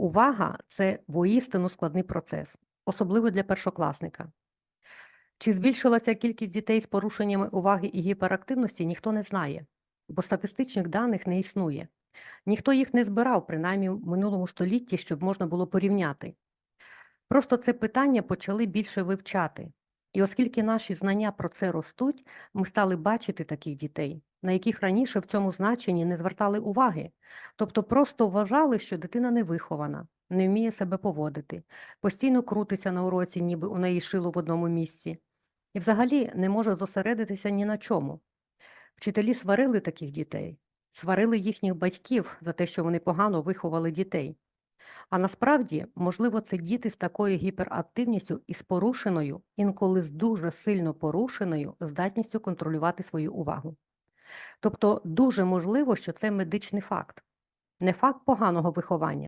Увага це воістину складний процес, особливо для першокласника. Чи збільшилася кількість дітей з порушеннями уваги і гіперактивності, ніхто не знає, бо статистичних даних не існує. Ніхто їх не збирав, принаймні в минулому столітті, щоб можна було порівняти. Просто це питання почали більше вивчати. І оскільки наші знання про це ростуть, ми стали бачити таких дітей, на яких раніше в цьому значенні не звертали уваги, тобто просто вважали, що дитина не вихована, не вміє себе поводити, постійно крутиться на уроці, ніби у неї шило в одному місці, і взагалі не може зосередитися ні на чому. Вчителі сварили таких дітей, сварили їхніх батьків за те, що вони погано виховали дітей. А насправді, можливо, це діти з такою гіперактивністю і з порушеною, інколи з дуже сильно порушеною здатністю контролювати свою увагу. Тобто дуже можливо, що це медичний факт, не факт поганого виховання.